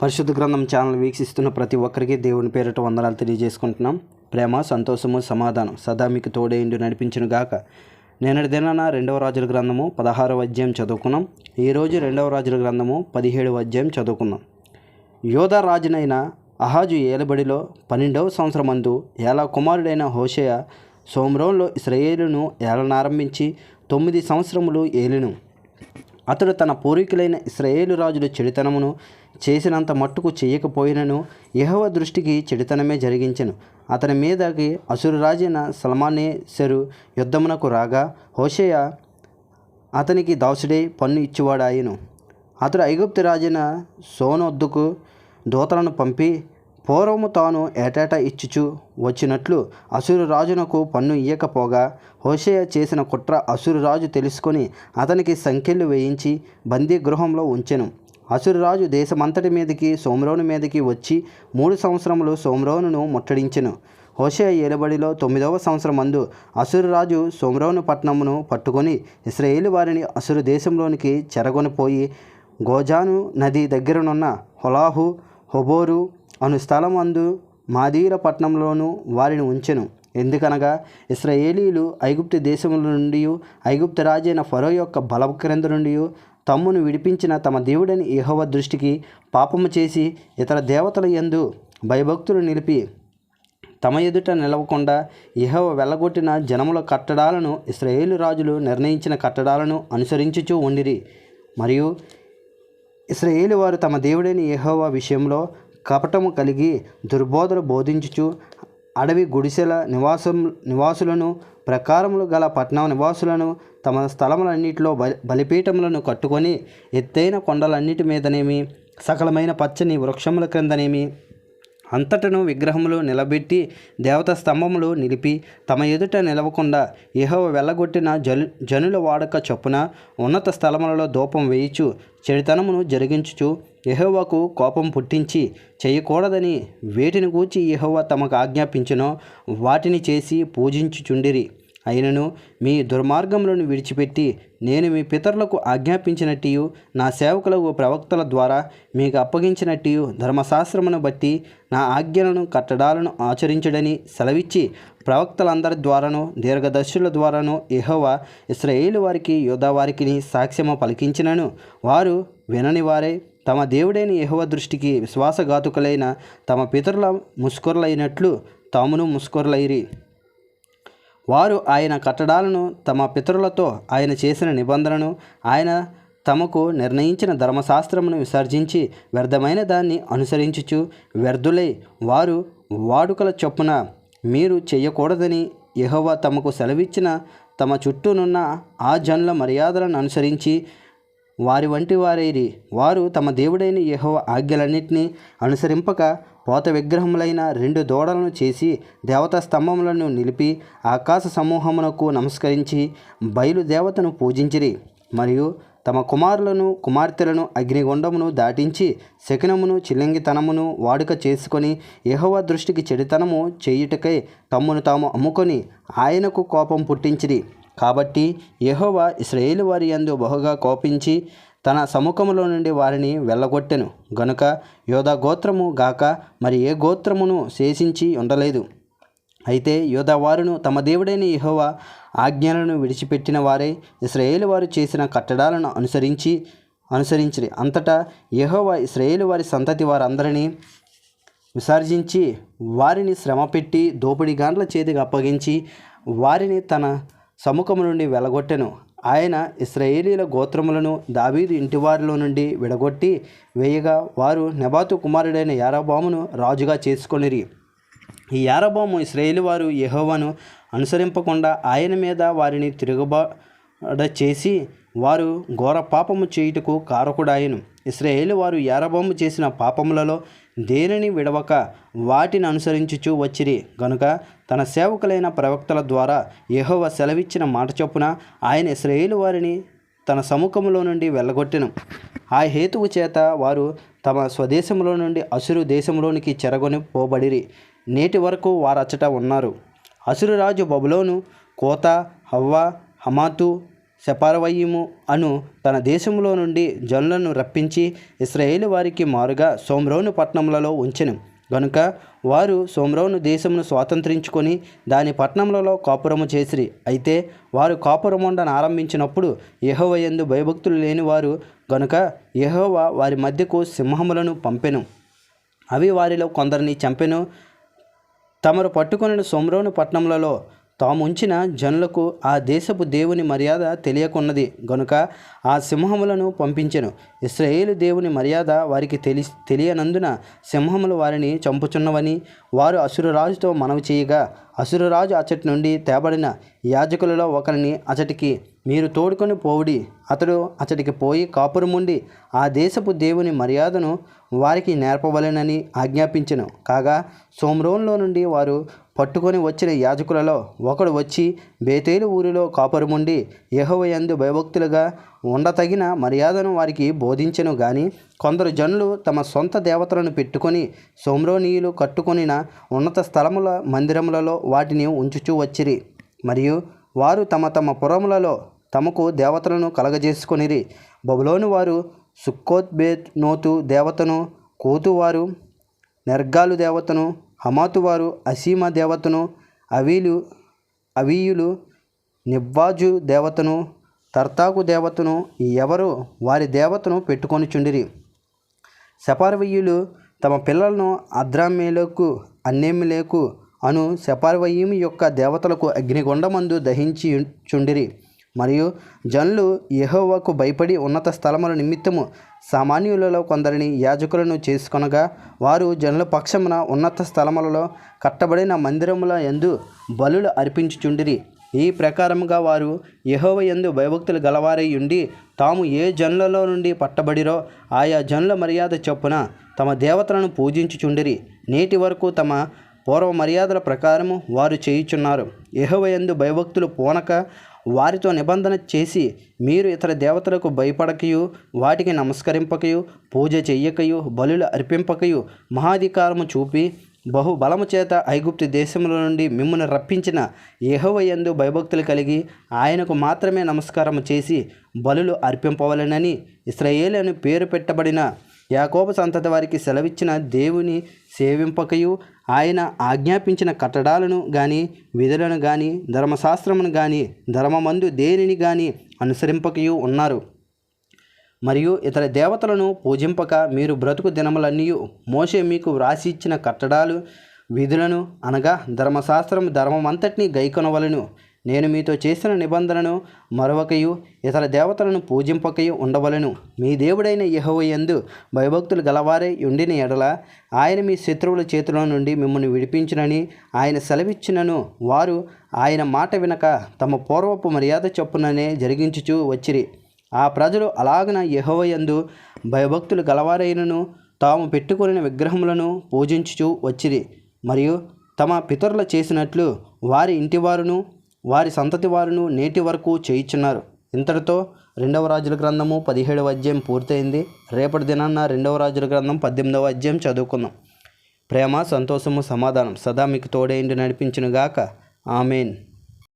పరిశుద్ధ గ్రంథం ఛానల్ వీక్షిస్తున్న ప్రతి ఒక్కరికి దేవుని పేరిట వందనాలు తెలియజేసుకుంటున్నాం. ప్రేమ సంతోషము సమాధానం సదా మీకు తోడేండు నడిపించను గాక. నేనటి దినాన రెండవ రాజుల గ్రంథము పదహారవ అధ్యాయం చదువుకున్నాం. ఈరోజు రెండవ రాజుల గ్రంథము పదిహేడవ అధ్యాయం చదువుకున్నాం. యోధా రాజునైన అహాజు ఏలబడిలో పన్నెండవ సంవత్సరమందు ఏలా కుమారుడైన హోషయ సోమరంలో ఇస్రయేలును ఏలనారంభించి తొమ్మిది సంవత్సరములు ఏలిను. అతడు తన పూర్వీకులైన ఇస్రాయేలు రాజుల చెడుతనమును చేసినంత మట్టుకు చేయకపోయినను యహవ దృష్టికి చెడుతనమే జరిగించెను. అతని మీదకి అసురు రాజైన సల్మానేసరు యుద్ధమునకు రాగా హోషేయ అతనికి దాసుడై పన్ను ఇచ్చువాడాయను. అతడు ఐగుప్తు రాజైన సోనొద్దుకు దూతలను పంపి పూర్వము తాను ఏటేటా ఇచ్చుచు వచ్చినట్లు అసురు రాజునకు పన్ను ఇయ్యకపోగా హోషేయ చేసిన కుట్ర అసురు రాజు తెలుసుకొని అతనికి సంఖ్యలు వేయించి బందీ గృహంలో ఉంచెను. అసురురాజు దేశమంతటి మీదకి సోమరోను మీదకి వచ్చి మూడు సంవత్సరములు సోమరోనును ముట్టడించెను. హోషే ఏలుబడిలో తొమ్మిదవ సంవత్సరం మందు అసురురాజు సోమరోను పట్టణమును పట్టుకొని ఇస్రాయేలు వారిని అసురు దేశంలోనికి చెరగొనిపోయి గోజాను నది దగ్గరనున్న హొలాహు హొబోరు అను స్థలమందు మాదీర పట్టణంలోనూ వారిని ఉంచెను. ఎందుకనగా ఇస్రాయేలీలు ఐగుప్తు దేశముల నుండి ఐగుప్తు రాజైన ఫరో యొక్క బలక్రింద నుండి తమ్మును విడిపించిన తమ దేవుడని యెహోవా దృష్టికి పాపము చేసి ఇతర దేవతల యందు భయభక్తులు నిలిపి తమ ఎదుట నిలవకుండా ఇహవ వెళ్ళగొట్టిన జనముల కట్టడాలను ఇస్రాయేలు రాజులు నిర్ణయించిన కట్టడాలను అనుసరించుచూ ఉండిరి. మరియు ఇస్రాయేలు వారు తమ దేవుడైన ఇహవ విషయంలో కపటము కలిగి దుర్బోధలు బోధించుచు అడవి గుడిసెల నివాసం నివాసులను ప్రకారములు గల పట్టణ నివాసులను తమ స్థలములన్నిటిలో బలి బలిపీఠములను కట్టుకొని ఎత్తైన కొండలన్నిటి మీదనేమి సకలమైన పచ్చని వృక్షముల క్రిందనేమి అంతటను విగ్రహములు నిలబెట్టి దేవత స్తంభములు నిలిపి తమ ఎదుట నిలవకుండా యెహోవా వెళ్ళగొట్టిన జలు జనుల వాడక చొప్పున ఉన్నత స్థలములలో దూపం వేయిచు చెడుతనమును జరిగించుచు యెహోవాకు కోపం పుట్టించి చేయకూడదని వేటిని గూర్చి యెహోవా తమకు ఆజ్ఞాపించినో వాటిని చేసి పూజించుచుండిరి. అయినను మీ దుర్మార్గములను విడిచిపెట్టి నేను మీ పితరులకు ఆజ్ఞాపించినట్టు నా సేవకులకు ప్రవక్తల ద్వారా మీకు అప్పగించినట్టు ధర్మశాస్త్రమును బట్టి నా ఆజ్ఞలను కట్టడాలను ఆచరించడని సెలవిచ్చి ప్రవక్తలందరి ద్వారాను దీర్ఘదర్శుల ద్వారాను ఇహోవా ఇస్రాయేలు వారికి యోధా వారికి సాక్ష్యము పలికించినను. వారు వినని వారే తమ దేవుడైన యహవ దృష్టికి విశ్వాసఘాతుకులైన తమ పితరుల ముస్కురులైనట్లు తామును ముస్కురులైరి వారు ఆయన కట్టడాలను తమ పితరులతో ఆయన చేసిన నిబంధనను ఆయన తమకు నిర్ణయించిన ధర్మశాస్త్రమును విసర్జించి వ్యర్థమైన దాన్ని అనుసరించుచు వ్యర్థులై వారు వాడుకల చొప్పున మీరు చేయకూడదని యహోవ తమకు సెలవిచ్చిన తమ చుట్టూనున్న ఆ జనుల మర్యాదలను అనుసరించి వారి వంటి వారైరి. వారు తమ దేవుడైన యెహోవ ఆజ్ఞలన్నింటినీ అనుసరింపక పోత విగ్రహములైన రెండు దూడలను చేసి దేవతా స్తంభములను నిలిపి ఆకాశ సమూహమునకు నమస్కరించి బయలు దేవతను పూజించిరి. మరియు తమ కుమారులను కుమార్తెలను అగ్నిగుండమును దాటించి శకునమును చిల్లంగితనమును వాడుక చేసుకొని యహోవ దృష్టికి చెడితనము చేయుటకై తమ్మును తాము అమ్ముకొని ఆయనకు కోపం పుట్టించిరి. కాబట్టి యహోవా ఇస్రాయేలు వారి యందు బహుగా కోపించి తన సముఖములో నుండి వారిని వెళ్ళగొట్టెను. గనుక యోధా గోత్రము గాక మరి ఏ గోత్రమును శేషించి ఉండలేదు. అయితే యోధావారును తమ దేవుడైన యహోవా ఆజ్ఞలను విడిచిపెట్టిన వారే ఇస్రాయేలు వారు చేసిన కట్టడాలను అనుసరించి అనుసరించిరి. అంతటా యహోవా ఇస్రాయేలు వారి సంతతి వారందరినీ విసర్జించి వారిని శ్రమపెట్టి దోపిడి గాండ్ల చేతికి అప్పగించి వారిని తన సముఖము నుండి వెలగొట్టెను. ఆయన ఇస్రాయేలీల గోత్రములను దావీదు ఇంటివారిలో నుండి విడగొట్టి వేయగా వారు నెబాతు కుమారుడైన యారబామును రాజుగా చేసుకొనిరి. ఈ యారబాము ఇస్రాయేలు వారు యహోవాను అనుసరింపకుండా ఆయన మీద వారిని తిరుగుబాడ చేసి వారు ఘోర పాపము చేయుటకు కారకుడాయను. ఇస్రాయేల్ వారు యారబాము చేసిన పాపములలో దేనిని విడవక వాటిని అనుసరించుచూ వచ్చిరి. గనుక తన సేవకులైన ప్రవక్తల ద్వారా యహోవ సెలవిచ్చిన మాట చొప్పున ఆయన ఇస్రాయేల్ వారిని తన సముఖములో నుండి వెళ్ళగొట్టెను. ఆ హేతువు చేత వారు తమ స్వదేశంలో నుండి అసురు దేశంలోనికి చెరగొని పోబడిరి. నేటి వరకు వారచ్చట ఉన్నారు. అసురు రాజు బబులోను కోత హవ్వ హమాతు సెపారవయ్యము అను తన దేశంలో నుండి జనులను రప్పించి ఇస్రాయేలు వారికి మారుగా సోమ్రోను పట్టణములలో ఉంచెను. గనుక వారు సోమ్రోను దేశమును స్వాతంత్రించుకొని దాని పట్టణములలో కాపురము చేసిరి. అయితే వారు కాపురముండను ఆరంభించినప్పుడు యహోవ ఎందు భయభక్తులు లేని వారు గనుక యహోవ వారి మధ్యకు సింహములను పంపెను. అవి వారిలో కొందరిని చంపెను. తమరు పట్టుకొనిన సోమ్రోను పట్టణములలో తాము ఉంచిన జనులకు ఆ దేశపు దేవుని మర్యాద తెలియకున్నది. గనుక ఆ సింహములను పంపించెను. ఇస్రాయేలు దేవుని మర్యాద వారికి తెలి తెలియనందున సింహములు వారిని చంపుచున్నవని వారు అసురరాజుతో మనవి చేయగా అసురరాజు అచ్చటి నుండి తేబడిన యాజకులలో ఒకరిని అచటికి మీరు తోడుకొని పోవుడి. అతడు అతడికి పోయి కాపురముండి ఆ దేశపు దేవుని మర్యాదను వారికి నేర్పవలెనని ఆజ్ఞాపించను. కాగా సోమ్రోన్లో నుండి వారు పట్టుకొని వచ్చిన యాజకులలో ఒకడు వచ్చి బేతేలు ఊరిలో కాపరుముండి యహోవయందు భయభక్తులుగా ఉండతగిన మర్యాదను వారికి బోధించెను గాని కొందరు జనులు తమ సొంత దేవతలను పెట్టుకొని సోమ్రోనీయులు కట్టుకొనిన ఉన్నత స్థలముల మందిరములలో వాటిని ఉంచుచూ వచ్చిరి. మరియు వారు తమ తమ పురములలో తమకు దేవతలను కలగజేసుకొనిరి. బబులోను వారు సుక్కోత్బేత్ నోతు దేవతను కోతువారు నెర్గాలు దేవతను హమాతు వారు అసీమ దేవతను అవీలు అవీయులు నివ్వాజు దేవతను తర్తాకు దేవతను ఎవరు వారి దేవతను పెట్టుకొని చుండిరి. సెపార్వయ్యులు తమ పిల్లలను అద్రామేలకు అన్నేమిలేకు అను సెపార్వయ్యము యొక్క దేవతలకు అగ్నిగొండమందు దహించి చుండిరి. మరియు జనులు యెహోవాకు భయపడి ఉన్నత స్థలముల నిమిత్తము సామాన్యులలో కొందరిని యాజకులను చేసుకొనగా వారు జనుల పక్షమున ఉన్నత స్థలములలో కట్టబడిన మందిరముల యందు బలులు అర్పించుచుండిరి. ఈ ప్రకారముగా వారు యహోవ యందు భయభక్తులు గలవారై ఉండి తాము ఏ జనులలో నుండి పట్టబడిరో ఆయా జనుల మర్యాద చొప్పున తమ దేవతలను పూజించుచుండిరి. నేటి వరకు తమ పూర్వ మర్యాదల ప్రకారము వారు చేయుచున్నారు. యెహోవ యందు భయభక్తులు పోనక వారితో నిబంధన చేసి మీరు ఇతర దేవతలకు భయపడకయు వాటికి నమస్కరింపకయు పూజ చెయ్యకయు బలులు అర్పింపకయు మహాధికారము చూపి బహుబలము చేత ఐగుప్తు దేశముల నుండి మిమ్మల్ని రప్పించిన యెహోవయందు భయభక్తులు కలిగి ఆయనకు మాత్రమే నమస్కారం చేసి బలులు అర్పింపవలనని ఇస్రాయేల్ అని పేరు పెట్టబడిన యాకోబ సంతతి వారికి సెలవిచ్చిన దేవుని సేవింపకయు ఆయన ఆజ్ఞాపించిన కట్టడాలను కానీ విధులను కానీ ధర్మశాస్త్రమును కానీ ధర్మమందు దేనిని కానీ అనుసరింపకయు ఉన్నారు. మరియు ఇతర దేవతలను పూజింపక మీరు బ్రతుకు దినములన్నీ మోషే మీకు వ్రాసి ఇచ్చిన కట్టడాలు విధులను అనగా ధర్మశాస్త్రం ధర్మమంతటిని గైకొనవలను. నేను మీతో చేసిన నిబంధనను మరొకయు ఇతర దేవతలను పూజింపకయు ఉండవలను. మీ దేవుడైన యెహోవయందు భయభక్తులు గలవారై ఉండిన ఎడల ఆయన మీ శత్రువుల చేతిలో నుండి మిమ్మల్ని విడిపించునని ఆయన సెలవిచ్చినను. వారు ఆయన మాట వినక తమ పూర్వపు మర్యాద చొప్పుననే జరిగించుచూ వచ్చిరి. ఆ ప్రజలు అలాగన యహోవయందు భయభక్తులు గలవారైనను తాము పెట్టుకుని విగ్రహములను పూజించుచూ వచ్చిరి. మరియు తమ పితరుల చేసినట్లు వారి ఇంటివారును వారి సంతతి వారును నేటి వరకు చేయించున్నారు. ఇంతటితో రెండవ రాజుల గ్రంథము పదిహేడవ అధ్యాయం పూర్తయింది. రేపటి దినాన్న రెండవ రాజుల గ్రంథం పద్దెనిమిదవ అధ్యాయం చదువుకుందాం. ప్రేమ సంతోషము సమాధానం సదా మీకు తోడేంటి నడిపించునుగాక. ఆమెన్.